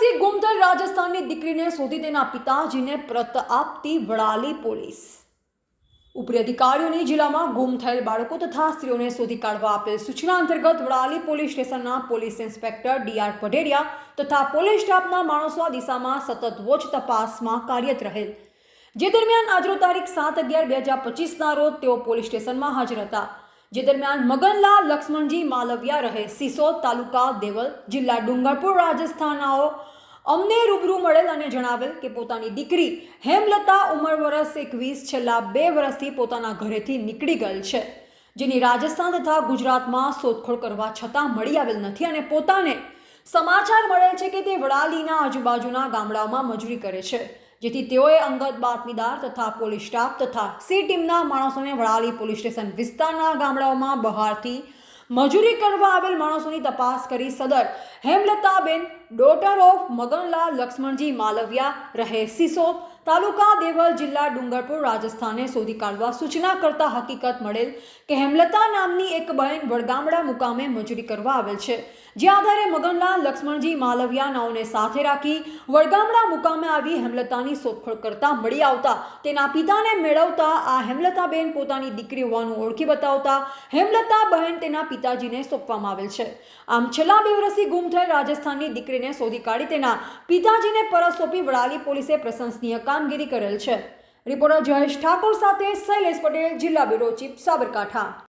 વર્ષથી ગુમ રાજસ્થાનની દીકરીને શોધી તેના પિતાજીને પ્રત આપતી વડાલી પોલીસ. ઉપરી અધિકારીઓની જિલ્લામાં ગુમ થયેલ બાળકો તથા સ્ત્રીઓને શોધી કાઢવા આપેલ સૂચના અંતર્ગત વડાલી પોલીસ સ્ટેશનના police inspector D R Padheriya તથા પોલીસ સ્ટાફના માણસો આ દિશામાં સતત વોચ તપાસમાં કાર્યરત રહેલ. જે દરમિયાન આજરો તારીખ સાત અગિયાર બે હજાર પચીસના રોજ તેઓ પોલીસ સ્ટેશનમાં હાજર હતા. જે દરમિયાન મગનલાલ લક્ષ્મણજી માલવિયા રહે. સિસોદ તાલુકા દેવલ જિલ્લા ડુંગરપુર રાજસ્થાનાઓ અમને રૂબરૂ મળેલ અને જણાવેલ કે પોતાની દીકરી હેમલતા ઉંમર વર્ષ એકવીસ છેલ્લા બે વર્ષથી પોતાના ઘરેથી નીકળી ગયેલ છે. જેની રાજસ્થાન તથા ગુજરાતમાં શોધખોળ કરવા છતાં મળી આવેલ નથી અને પોતાને સમાચાર મળેલ છે કે તે વડાલીના આજુબાજુના ગામડાઓમાં મજૂરી કરે છે. જેથી તેઓએ અંગત બાતમીદાર તથા પોલીસ સ્ટાફ તથા સી ટીમના માણસોને વડાલી પોલીસ સ્ટેશન વિસ્તારના ગામડાઓમાં બહારથી મજૂરી કરવા આવેલ માણસોની તપાસ કરી સદર હેમલતાબેન ડોટર ઓફ મગનલાલ લક્ષ્મણજી માલવિયા, રહે સિસોદ તાલુકા દેવલ જિલ્લા ડુંગરપુર રાજસ્થાને શોધી કાઢવા સૂચના કરતા હકીકત મળેલ કે હેમલતા નામની એક બહેન વડગામડા મુકામે મજૂરી કરવા આવેલ છે. જે આધારે મગનલાલ લક્ષ્મણજી માલવિયા નાઓને સાથે રાખી વડગામડા મુકામે આવી હેમલતાની શોધખોળ કરતા મળી આવતા, તેના પિતાને મેળવતા આ હેમલતાબેન પોતાની દીકરી હોવાનું ઓળખી બતાવતા હેમલતા બહેન તેના પિતાજીને સોંપવામાં આવેલ છે. આમ છેલ્લા બે વર્ષથી ગુમ થયેલ રાજસ્થાનની દીકરીને શોધી કાઢી તેના પિતાજીને પરત સોંપી વડાલી પોલીસે પ્રશંસનીય કામગીરી કરેલ છે. રિપોર્ટર જયેશ ઠાકોર સાથે શૈલેષ પટેલ જિલ્લા બ્યુરો ચીફ સાબરકાંઠા.